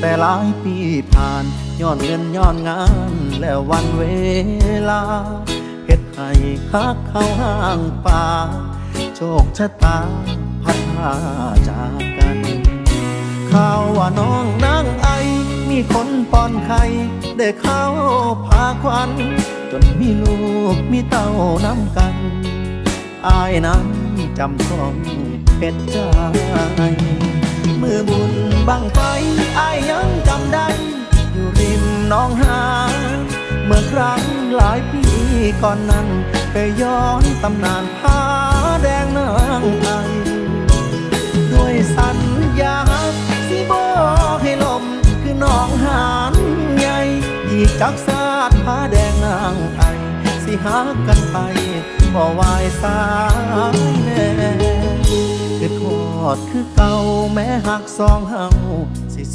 แต่หลายปีผ่านย้อนเงินย้อนงานแล้ววันเวลาเฮ็ดให้ฮักเข้าห้างป่าโชคชะตาพัดพาจากกันข่าวว่าน้องนางไอ มีคนป้อนไข่ได้เข้าพาควัน จนมีลูกมีเต้าน้ำกัน อายนั้นจำต้องเป็นใจมือบุญ บังไฟอายยังจำได้ อยู่ริมน้องหา เมื่อครั้งหลายปีก่อนนั้น ไปย้อนตำนานผ้าแดงนางไอด้วยสัญญาสิบอกให้ลมคือน้องหานใหญ่อีกจักสาดผ้าแดงนางไอสิหากันไปบ่วายสาย อดคือเก่าแม้หักสองเฮา